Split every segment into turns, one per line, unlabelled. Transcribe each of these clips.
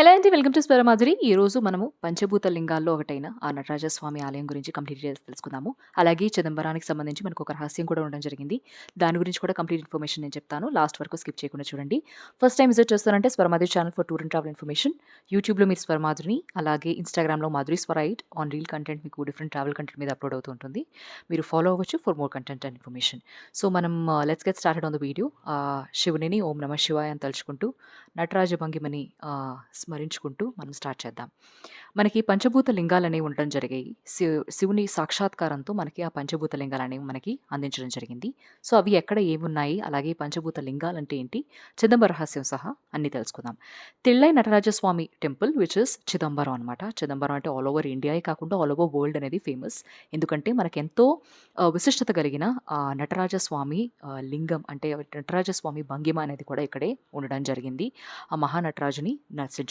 Hello అండి welcome to Swaramadhuri ఈ రోజు మనము పంచభూత లింగాల్లో ఒకటైన ఆ నటరాజస్వామి ఆలయం గురించి కంప్లీట్ డీటెయిల్స్ తెలుసుకుందాము. అలాగే చిదంబరానికి సంబంధించి మనకు ఒక రహస్యం కూడా ఉండడం జరిగింది. దాని గురించి కూడా కంప్లీట్ ఇన్ఫర్మేషన్ నేను చెప్తాను. లాస్ట్ వరకు స్కిప్ చేయకుండా చూడండి. ఫస్ట్ టైం విజిట్ చేస్తారంటే Swaramadhuri channel for tour and travel information. యూట్యూబ్లో మీరు స్వరమాధురిని అలాగే ఇన్స్టాగ్రామ్లో మాధురి స్వరైట్ ఆన్ రీల్ కంటెంట్ మీకు డిఫరెంట్ ట్రావెల్ కంటెంట్ మీద అప్లోడ్ అవుతూ ఉంటుంది. మీరు ఫాలో అవ్వచ్చు for more content and information. So మనం let's get started on the video. శివునిని ఓం నమ శివాయ అని తలుచుకుంటూ నటరాజ భంగిమని స్మరించుకుంటూ మనం స్టార్ట్ చేద్దాం. మనకి పంచభూత లింగాలు అనేవి ఉండడం జరిగాయి. శివ శివుని సాక్షాత్కారంతో మనకి ఆ పంచభూత లింగాలు అనేవి మనకి అందించడం జరిగింది. సో అవి ఎక్కడ ఏమున్నాయి? అలాగే పంచభూత లింగాలు అంటే ఏంటి? చిదంబర రహస్యం సహా అన్ని తెలుసుకుందాం. Thillai Natarajaswami temple which is Chidambaram అనమాట చిదంబరం అంటే ఆల్ ఓవర్ ఇండియాయే కాకుండా ఆల్ ఓవర్ వరల్డ్ అనేది ఫేమస్ ఎందుకంటే మనకి ఎంతో విశిష్టత కలిగిన నటరాజస్వామి లింగం అంటే నటరాజస్వామి భంగిమ అనేది కూడా ఇక్కడే ఉండడం జరిగింది. ఆ మహానటరాజుని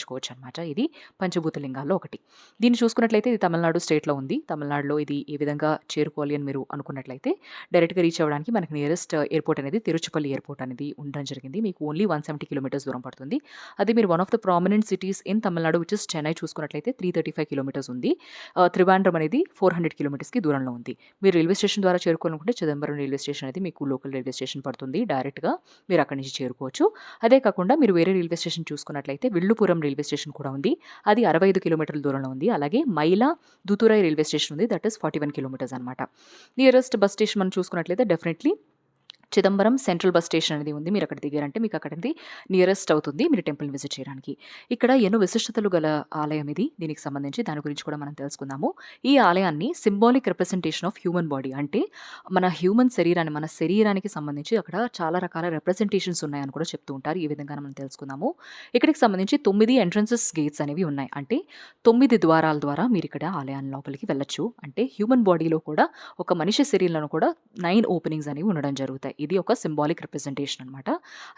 దర్శించుకోవచ్చు అనమాట ఇది పంచభూతలింగాల్లో ఒకటి. దీన్ని చూసుకున్నట్లయితే ఇది తమిళనాడు స్టేట్లో ఉంది. తమిళనాడులో ఇది ఏ విధంగా చేరుకోవాలి అని మీరు అనుకున్నట్లయితే డైరెక్ట్గా రీచ్ అవ్వడానికి మనకి నియరెస్ట్ ఎయిర్పోర్ట్ అనేది తిరుచుపల్లి ఎయిర్పోర్ట్ అనేది ఉండడం జరిగింది. మీకు ఓన్లీ వన్ సెవెంటీ కిలోమీటర్స్ దూరం పడుతుంది. అది మీరు one of the prominent cities in Tamil Nadu which is Chennai చూసుకున్నట్లయితే త్రీ థర్టీ ఫైవ్ కిలోమీటర్స్ ఉంది. త్రివాండ్రం అనేది ఫోర్ హండ్రెడ్ కిలోమీటర్స్కి దూరంలో ఉంది. మీరు రైల్వే స్టేషన్ ద్వారా చేరుకోవాలనుకుంటే చిదంబరం రైల్వే స్టేషన్ అనేది మీకు లోకల్ రైల్వే స్టేషన్ పడుతుంది. డైరెక్ట్గా మీరు అక్కడి నుంచి చేరుకోవచ్చు. అదే కాకుండా మీరు వేరే రైల్వే స్టేషన్ చూసుకున్నట్లయితే విల్లుపురం రైల్వే స్టేషన్ కూడా ఉంది. అది అరవై ఐదు కిలోమీటర్ల దూరంలో ఉంది. అలాగే మైలా దుతురై రైల్వే స్టేషన్ ఉంది. That is forty one kilometres అనమాట నియరెస్ట్ బస్ స్టేషన్ మనం చూసుకున్నట్లయితే definitely Chidambaram central bus station అనేది ఉంది. మీరు అక్కడ దిగారంటే మీకు అక్కడిది నియరెస్ట్ అవుతుంది మీరు టెంపుల్ని విజిట్ చేయడానికి. ఇక్కడ ఎన్నో విశిష్టతలు గల ఆలయం ఇది. దీనికి సంబంధించి దాని గురించి కూడా మనం తెలుసుకుందాము. ఈ ఆలయాన్ని symbolic representation of human body అంటే మన హ్యూమన్ శరీరాన్ని మన శరీరానికి సంబంధించి అక్కడ చాలా రకాల రిప్రజెంటేషన్స్ ఉన్నాయని కూడా చెప్తూ ఉంటారు. ఈ విధంగా మనం తెలుసుకుందాము. ఇక్కడికి సంబంధించి తొమ్మిది ఎంట్రన్సెస్ గేట్స్ అనేవి ఉన్నాయి. అంటే తొమ్మిది ద్వారాల ద్వారా మీరు ఇక్కడ ఆలయాన్ని లోపలికి వెళ్ళొచ్చు. అంటే హ్యూమన్ బాడీలో కూడా ఒక మనిషి శరీరంలో కూడా నైన్ ఓపెనింగ్స్ అనేవి ఉండడం జరుగుతాయి. ఇది ఒక సింబాలిక్ రిప్రజెంటేషన్ అనమాట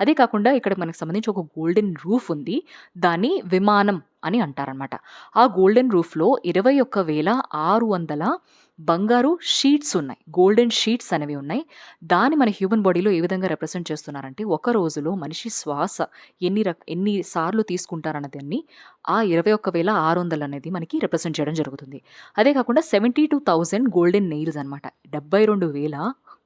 అదే కాకుండా ఇక్కడ మనకు సంబంధించి ఒక గోల్డెన్ రూఫ్ ఉంది. దాన్ని విమానం అని అంటారనమాట ఆ గోల్డెన్ రూఫ్లో ఇరవై ఒక్క వేల ఆరు వందల బంగారు షీట్స్ ఉన్నాయి. గోల్డెన్ షీట్స్ అనేవి ఉన్నాయి. దాన్ని మన హ్యూమన్ బాడీలో ఏ విధంగా రిప్రజెంట్ చేస్తున్నారంటే ఒక రోజులో మనిషి శ్వాస ఎన్ని రక ఎన్ని సార్లు తీసుకుంటారన్న దాన్ని ఆ ఇరవై ఒక్క వేల ఆరు వందలు అనేది మనకి రిప్రజెంట్ చేయడం జరుగుతుంది. అదే కాకుండా seventy two thousand golden nails అనమాట డెబ్బై రెండు వేల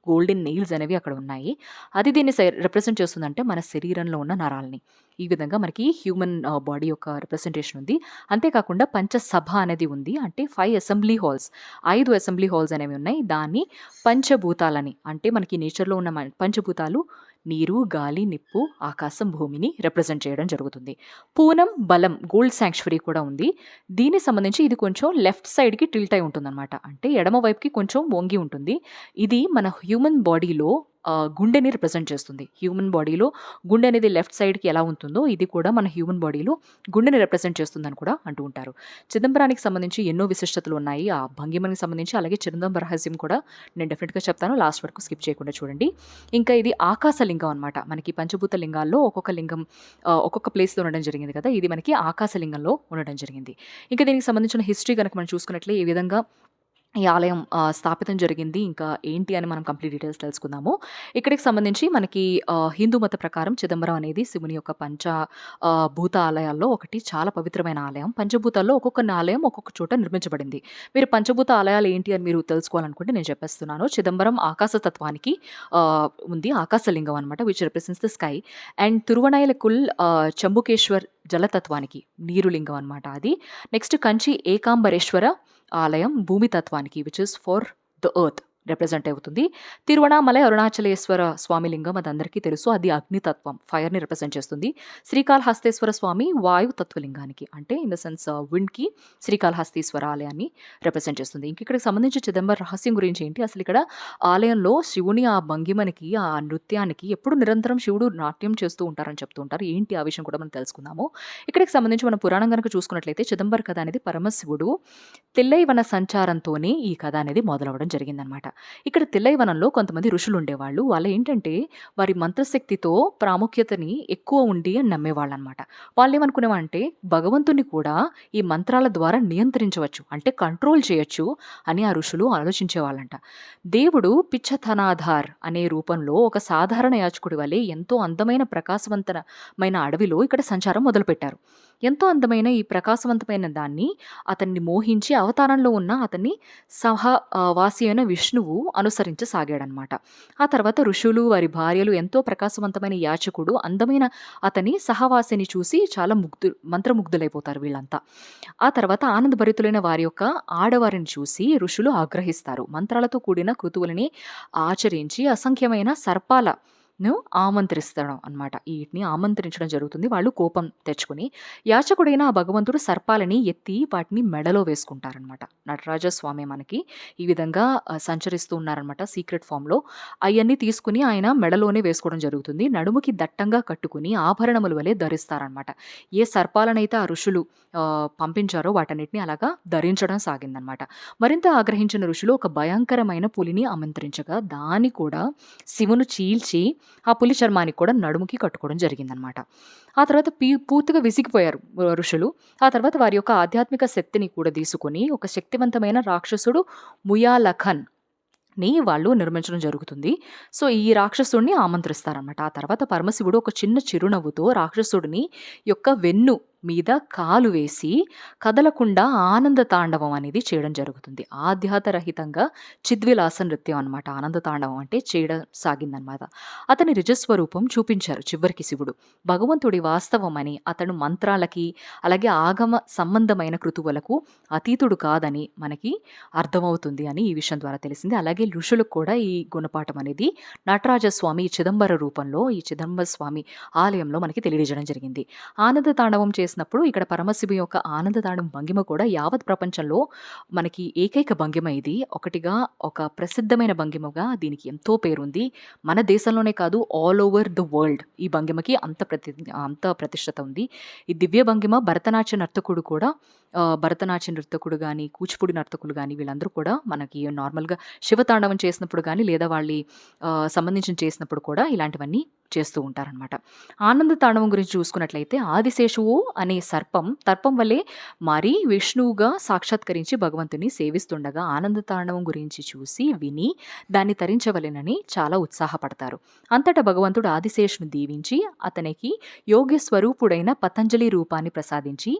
గోల్డెన్ నెయిల్స్ అనేవి అక్కడ ఉన్నాయి. అది దీన్ని రిప్రజెంట్ చేస్తుందంటే మన శరీరంలో ఉన్న నరాల్ని. ఈ విధంగా మనకి హ్యూమన్ బాడీ యొక్క రిప్రజెంటేషన్ ఉంది. అంతేకాకుండా పంచసభ అనేది ఉంది. అంటే ఫైవ్ అసెంబ్లీ హాల్స్. ఐదు అసెంబ్లీ హాల్స్ అనేవి ఉన్నాయి. దాన్ని పంచభూతాలని అంటే మనకి నేచర్లో ఉన్న మన- పంచభూతాలు నీరు గాలి నిప్పు ఆకాశం భూమిని రిప్రజెంట్ చేయడం జరుగుతుంది. పూనం బలం గోల్డ్ శాంక్చురీ కూడా ఉంది. దీనికి సంబంధించి ఇది కొంచెం లెఫ్ట్ సైడ్కి టిల్ట్ అయి ఉంటుందన్నమాట. అంటే ఎడమ వైపుకి కొంచెం వంగి ఉంటుంది. ఇది మన హ్యూమన్ బాడీలో గుండెని రిప్రజెంట్ చేస్తుంది. హ్యూమన్ బాడీలో గుండె అనేది లెఫ్ట్ సైడ్కి ఎలా ఉంటుందో ఇది కూడా మన హ్యూమన్ బాడీలో గుండెని రిప్రజెంట్ చేస్తుందని కూడా అంటూ ఉంటారు. చిదంబరానికి సంబంధించి ఎన్నో విశిష్టతలు ఉన్నాయి. ఆ భంగిమనికి సంబంధించి అలాగే చిదంబర రహస్యం కూడా నేను డెఫినెట్గా చెప్తాను. లాస్ట్ వరకు స్కిప్ చేయకుండా చూడండి. ఇంకా ఇది ఆకాశ లింగం అనమాట మనకి పంచభూత లింగాల్లో ఒక్కొక్క లింగం ఒక్కొక్క ప్లేస్లో ఉండడం జరిగింది కదా. ఇది మనకి ఆకాశ లింగంలో ఉండడం జరిగింది. ఇంకా దీనికి సంబంధించిన హిస్టరీ కనుక మనం చూసుకున్నట్లే ఈ విధంగా ఈ ఆలయం స్థాపితం జరిగింది. ఇంకా ఏంటి అని మనం కంప్లీట్ డీటెయిల్స్ తెలుసుకుందాము. ఇక్కడికి సంబంధించి మనకి హిందూ మత ప్రకారం చిదంబరం అనేది శివుని యొక్క పంచ భూత ఆలయాల్లో ఒకటి చాలా పవిత్రమైన ఆలయం. పంచభూతాల్లో ఒక్కొక్క ఆలయం ఒక్కొక్క చోట నిర్మించబడింది. మీరు పంచభూత ఆలయాలు ఏంటి అని మీరు తెలుసుకోవాలనుకుంటే నేను చెప్పేస్తున్నాను. చిదంబరం ఆకాశతత్వానికి తత్వానికి ఉంది. ఆకాశలింగం అనమాట which represents the sky and Thiruvanaikaval Jambukeswar జలతత్వానికి నీరు లింగం అనమాట అది. నెక్స్ట్ కంచి ఏకాంబరేశ్వర ఆలయం భూమి తత్వానికి which is for the earth represent అవుతుంది. తిరువణామలై అరుణాచలేశ్వర స్వామి లింగం అది అందరికీ తెలుసు. అది అగ్నితత్వం ఫైర్ని రిప్రజెంట్ చేస్తుంది. శ్రీకాళహస్తేశ్వర స్వామి వాయు తత్వలింగానికి అంటే ఇన్ ద సెన్స్ విండ్కి శ్రీకాళహస్తీశ్వర ఆలయాన్ని రిప్రజెంట్ చేస్తుంది. ఇంక ఇక్కడికి సంబంధించి చిదంబర రహస్యం గురించి ఏంటి? అసలు ఇక్కడ ఆలయంలో శివుని ఆ భంగిమనికి ఆ నృత్యానికి ఎప్పుడు నిరంతరం శివుడు నాట్యం చేస్తూ ఉంటారని చెప్తూ ఉంటారు. ఏంటి ఆ విషయం కూడా మనం తెలుసుకుందాము. ఇక్కడికి సంబంధించి మన పురాణం కనుక చూసుకున్నట్లయితే చిదంబర కథ అనేది పరమశివుడు తెల్లైవన సంచారంతోనే ఈ కథ అనేది మొదలవడం జరిగిందనమాట. ఇక్కడ తిల్లైవనంలో కొంతమంది ఋషులు ఉండేవాళ్ళు వాళ్ళు ఏంటంటే వారి మంత్రశక్తితో ప్రాముఖ్యతని ఎక్కువ ఉండి అని నమ్మేవాళ్ళనమాట. వాళ్ళు ఏమనుకునేవంటే భగవంతుని కూడా ఈ మంత్రాల ద్వారా నియంత్రించవచ్చు అంటే కంట్రోల్ చేయొచ్చు అని ఆ ఋషులు ఆలోచించేవాళ్ళంట. దేవుడు పిచ్చతనాధార్ అనే రూపంలో ఒక సాధారణ యాచకుడి వలె ఎంతో అందమైన ప్రకాశవంతమైన అడవిలో ఇక్కడ సంచారం మొదలుపెట్టారు. ఎంతో అందమైన ఈ ప్రకాశవంతమైన దాన్ని అతన్ని మోహించి అవతారంలో ఉన్న అతన్ని సహవాసి వాసి అయిన విష్ణువు అనుసరించసాగాడనమాట. ఆ తర్వాత ఋషులు వారి భార్యలు ఎంతో ప్రకాశవంతమైన యాచకుడు అందమైన అతని సహవాసిని చూసి చాలా ముగ్ధు మంత్రముగ్ధులైపోతారు వీళ్ళంతా. ఆ తర్వాత ఆనందభరితులైన వారి యొక్క ఆడవారిని చూసి ఋషులు ఆగ్రహిస్తారు. మంత్రాలతో కూడిన కృతువులని ఆచరించి అసంఖ్యమైన సర్పాల ను ఆమంత్రిస్తాడు అనమాట వీటిని ఆమంత్రించడం జరుగుతుంది. వాళ్ళు కోపం తెచ్చుకుని యాచకుడైన ఆ భగవంతుడు సర్పాలని ఎత్తి వాటిని మెడలో వేసుకుంటారనమాట నటరాజ స్వామి మనకి ఈ విధంగా సంచరిస్తూ ఉన్నారనమాట సీక్రెట్ ఫామ్లో. అవన్నీ తీసుకుని ఆయన మెడలోనే వేసుకోవడం జరుగుతుంది. నడుముకి దట్టంగా కట్టుకుని ఆభరణముల వలె ధరిస్తారనమాట ఏ సర్పాలనైతే ఆ ఋషులు పంపించారో వాటన్నిటిని అలాగా ధరించడం సాగిందనమాట మరింత ఆగ్రహించిన ఋషులు ఒక భయంకరమైన పులిని ఆమంత్రించగా దాన్ని కూడా శివును చీల్చి ఆ పులి చర్మానికి కూడా నడుముకి కట్టుకోవడం జరిగిందనమాట ఆ తర్వాత పీ పూర్తిగా విసిగిపోయారు ఋషులు. ఆ తర్వాత వారి యొక్క ఆధ్యాత్మిక శక్తిని కూడా తీసుకొని ఒక శక్తివంతమైన రాక్షసుడు ముయాలఖన్ని వాళ్ళు నిర్మించడం జరుగుతుంది. సో ఈ రాక్షసుడిని ఆమంత్రిస్తారనమాట ఆ తర్వాత పరమశివుడు ఒక చిన్న చిరునవ్వుతో రాక్షసుడిని యొక్క వెన్ను మీద కాలు వేసి కదలకుండా ఆనంద తాండవం అనేది చేయడం జరుగుతుంది. ఆధ్యాతరహితంగా చిద్విలాస నృత్యం అనమాట ఆనంద తాండవం అంటే చేయడం సాగిందనమాట అతని నిజస్వరూపం చూపించారు చివరికి శివుడు. భగవంతుడి వాస్తవమని అతను మంత్రాలకి అలాగే ఆగమ సంబంధమైన కృతువులకు అతీతుడు కాదని మనకి అర్థమవుతుంది అని ఈ విషయం ద్వారా తెలిసింది. అలాగే ఋషులకు కూడా ఈ గుణపాఠం అనేది నటరాజస్వామి ఈ చిదంబర రూపంలో ఈ చిదంబర స్వామి ఆలయంలో మనకి తెలియజేయడం జరిగింది. ఆనంద తాండవం చేసినప్పుడు ఇక్కడ పరమశివు యొక్క ఆనంద భంగిమ కూడా యావత్ ప్రపంచంలో మనకి ఏకైక భంగిమ ఇది. ఒకటిగా ఒక ప్రసిద్ధమైన భంగిమగా దీనికి ఎంతో పేరుంది. మన దేశంలోనే కాదు ఆల్ ఓవర్ ద వరల్డ్ ఈ భంగిమకి అంత ప్రతి అంత ప్రతిష్టత ఉంది. ఈ దివ్య భంగిమ భరతనాట్య నర్తకుడు కూడా భరతనాట్య నర్తకుడు కానీ కూచిపూడి నర్తకులు కానీ వీళ్ళందరూ కూడా మనకి నార్మల్గా శివతాండవం చేసినప్పుడు కానీ లేదా వాళ్ళ సంబంధించిన చేసినప్పుడు కూడా ఇలాంటివన్నీ చేస్తూ ఉంటారనమాట ఆనంద తాండవం గురించి చూసుకున్నట్లయితే ఆదిశేషువు అనే సర్పం తర్పం వల్లే మారి విష్ణువుగా సాక్షాత్కరించి భగవంతుని సేవిస్తుండగా ఆనంద తాండవం గురించి చూసి విని దాన్ని తరించవలెనని చాలా ఉత్సాహపడతారు. అంతటా భగవంతుడు ఆదిశేషుని దీవించి అతనికి యోగ్య స్వరూపుడైన పతంజలి రూపాన్ని ప్రసాదించి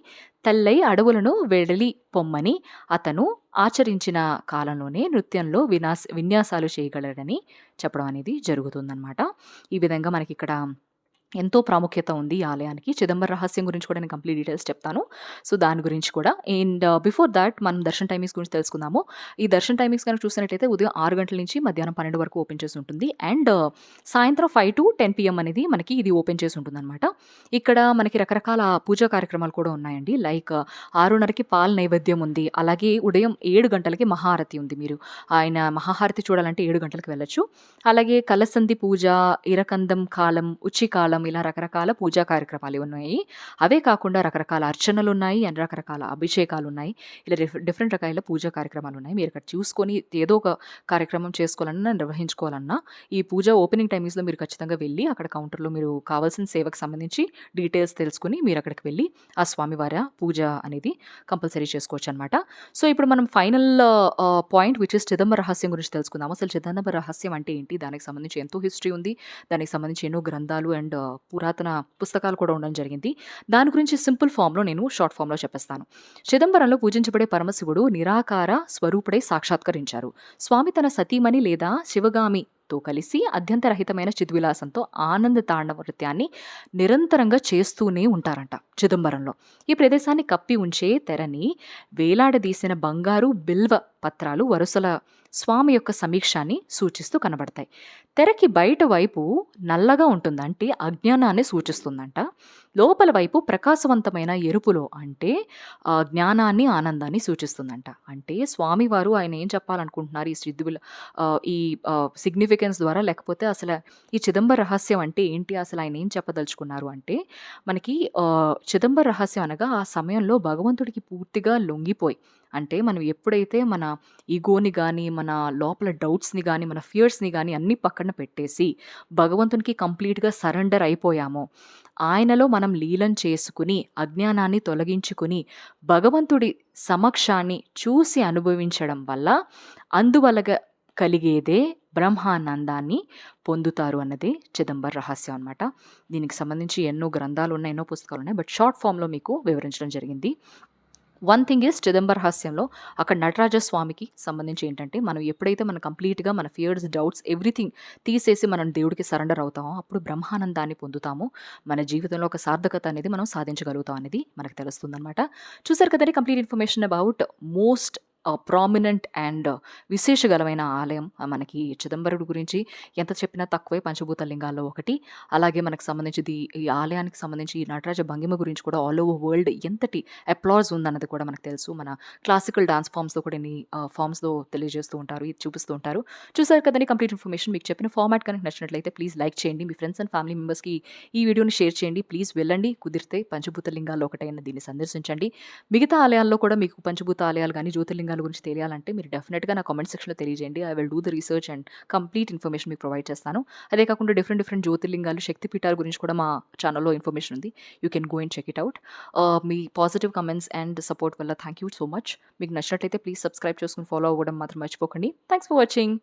తల్లై అడవులను వెడలి పొమ్మని అతను ఆచరించిన కాలంలోనే నృత్యంలో వినాస్ విన్యాసాలు చేయగలడని చెప్పడం అనేది జరుగుతుందన్నమాట. ఈ విధంగా మనకి ఇక్కడ ఎంతో ప్రాముఖ్యత ఉంది ఈ ఆలయానికి. చిదంబర రహస్యం గురించి కూడా నేను కంప్లీట్ డీటెయిల్స్ చెప్తాను. సో దాని గురించి కూడా. అండ్ uh, బిఫోర్ దాట్ మనం దర్శన్ టైమింగ్స్ గురించి తెలుసుకుందాము. ఈ దర్శన్ టైమింగ్స్ కనుక చూసినట్టయితే ఉదయం ఆరు గంటల నుంచి మధ్యాహ్నం పన్నెండు వరకు ఓపెన్ చేసి ఉంటుంది. అండ్ uh, సాయంత్రం ఫైవ్ టు టెన్ పిఎం అనేది మనకి ఇది ఓపెన్ చేసి ఉంటుంది అనమాట ఇక్కడ మనకి రకరకాల పూజా కార్యక్రమాలు కూడా ఉన్నాయండి. లైక్ uh, ఆరున్నరకి పాల నైవేద్యం ఉంది. అలాగే ఉదయం ఏడు గంటలకి మహారతి ఉంది మీరు. ఆయన మహాహారతి చూడాలంటే ఏడు గంటలకు వెళ్ళొచ్చు. అలాగే కలసంది పూజ ఇరకందం కాలం ఉచ్చి కాలం ఇలా రకరకాల పూజా కార్యక్రమాలు ఉన్నాయి. అవే కాకుండా రకరకాల అర్చనలు ఉన్నాయి అండ్ రకరకాల అభిషేకాలు ఉన్నాయి. ఇలా డిఫరెంట్ రకాల పూజా కార్యక్రమాలు ఉన్నాయి. మీరు ఇక్కడ చూసుకొని ఏదో ఒక కార్యక్రమం చేసుకోవాలన్నా నిర్వహించుకోవాలన్నా ఈ పూజ ఓపెనింగ్ టైమింగ్స్లో మీరు ఖచ్చితంగా వెళ్ళి అక్కడ కౌంటర్లో మీరు కావాల్సిన సేవకు సంబంధించి డీటెయిల్స్ తెలుసుకుని మీరు అక్కడికి వెళ్ళి ఆ స్వామివారి పూజ అనేది కంపల్సరీ చేసుకోవచ్చు అనమాట సో ఇప్పుడు మనం final point which is Chidambara రహస్యం గురించి తెలుసుకుందాం. అసలు చిదంబర రహస్యం అంటే ఏంటి? దానికి సంబంధించి ఎంతో హిస్టరీ ఉంది. దానికి సంబంధించి ఎన్నో గ్రంథాలు అండ్ పురాతన పుస్తకాలు కూడా ఉండడం జరిగింది. దాని గురించి సింపుల్ ఫామ్లో నేను షార్ట్ ఫామ్లో చెప్పేస్తాను. చిదంబరంలో పూజించబడే పరమశివుడు నిరాకార స్వరూపుడై సాక్షాత్కరించారు. స్వామి తన సతీమణి లేదా శివగామి తో కలిసి అత్యంతరహితమైన చిద్విలాసంతో ఆనంద తాండవ నృత్యాన్ని నిరంతరంగా చేస్తూనే ఉంటారంట చిదంబరంలో. ఈ ప్రదేశాన్ని కప్పి ఉంచే తెరని వేలాడదీసిన బంగారు బిల్వ పత్రాలు వరుసల స్వామి యొక్క సమీక్షాన్ని సూచిస్తూ కనబడతాయి. తెరకి బయట వైపు నల్లగా ఉంటుందంటే అజ్ఞానాన్ని సూచిస్తుందంట. లోపల వైపు ప్రకాశవంతమైన ఎరుపులో అంటే జ్ఞానాన్ని ఆనందాన్ని సూచిస్తుందంట. అంటే స్వామివారు ఆయన ఏం చెప్పాలనుకుంటున్నారు? ఈ సిద్ధుల ఈ సిగ్నిఫికెన్స్ ద్వారా లేకపోతే అసలు ఈ చిదంబర రహస్యం అంటే ఏంటి? అసలు ఆయన ఏం చెప్పదలుచుకున్నారు అంటే మనకి చిదంబర రహస్యం అనగా ఆ సమయంలో భగవంతుడికి పూర్తిగా లొంగిపోయి అంటే మనం ఎప్పుడైతే మన ఈగోని కానీ మన లోపల డౌట్స్‌ని కానీ మన ఫియర్స్‌ని కానీ అన్నీ పక్కన పెట్టేసి, భగవంతునికి కంప్లీట్‌గా సరెండర్ అయిపోయామో, ఆయనలో మనం లీలం చేసుకుని, అజ్ఞానాన్ని తొలగించుకుని, భగవంతుడి సమక్షాన్ని చూసి అనుభవించడం వల్ల, అందువలగ కలిగేదే బ్రహ్మానందాన్ని పొందుతారు అన్నది చిదంబర్ రహస్యం అనమాట. దీనికి సంబంధించి ఎన్నో గ్రంథాలు ఉన్నాయి ఎన్నో పుస్తకాలు ఉన్నాయి బట్ షార్ట్ ఫామ్లో మీకు వివరించడం జరిగింది. వన్ థింగ్ ఈజ్ చిదంబర హాస్యంలో అక్కడ నటరాజ స్వామికి సంబంధించి ఏంటంటే, మనం ఎప్పుడైతే మనం కంప్లీట్‌గా మన ఫియర్స్, డౌట్స్ ఎవ్రీథింగ్ తీసేసి మనం దేవుడికి సరెండర్ అవుతామో, అప్పుడు బ్రహ్మానందాన్ని పొందుతాము. మన జీవితంలో ఒక సార్థకత అనేది మనం సాధించగలుగుతాం అనేది మనకు తెలుస్తుందనమాట. చూసారు కదండి complete information about most prominent and uh, విశేషగలమైన ఆలయం మనకి చిదంబరుడు గురించి ఎంత చెప్పినా తక్కువే పంచభూత లింగాల్లో ఒకటి. అలాగే మనకు సంబంధించిది ఈ ఆలయానికి సంబంధించి ఈ నటరాజ భంగిమ గురించి కూడా ఆల్ ఓవర్ వరల్డ్ ఎంతటి అప్లాజ్ ఉందన్నది కూడా మనకు తెలుసు. మన క్లాసికల్ డాన్స్ ఫామ్స్లో కూడా ఎన్ని ఫామ్స్లో తెలియజేస్తూ ఉంటారు. ఇది చూపిస్తూ ఉంటారు. చూసారు కదండి కంప్లీట్ ఇన్ఫర్మేషన్ మీకు చెప్పిన ఫార్మాట్ కనుక నచ్చినట్లయితే ప్లీజ్ లైక్ చేయండి. మీ ఫ్రెండ్స్ అండ్ ఫ్యామిలీ మెంబర్స్‌కి ఈ వీడియోని షేర్ చేయండి. ప్లీజ్ వెళ్ళండి. కుదిరితే పంచభూత లింగాల్లో ఒకటైన దీన్ని సందర్శించండి. మిగతా ఆలయాల్లో కూడా మీకు పంచభూత ఆలయాలు కానీ జ్యోతిర్లింగాలు గురించి తెలియాలంటే మీరు డెఫినెట్గా నా కామెంట్ సెక్షన్‌లో తెలియజేయండి. I will do the research and complete information మీకు ప్రొవైడ్ చేస్తాను. అదే కాకుండా డిఫరెంట్ డిఫరెంట్ జ్యోతిర్లింగాలు, శక్తి పీఠాల గురించి కూడా మా ఛానల్లో ఇన్ఫర్మేషన్ ఉంది. You can go and check it out me positive comments and support వల్ల థ్యాంక్ యూ సో మచ్. మీకు నచ్చినట్లయితే ప్లీజ్ సబ్స్క్రైబ్ చేసుకుని ఫాలో అవ్వడం మాత్రం మర్చిపోకండి. Thanks for watching.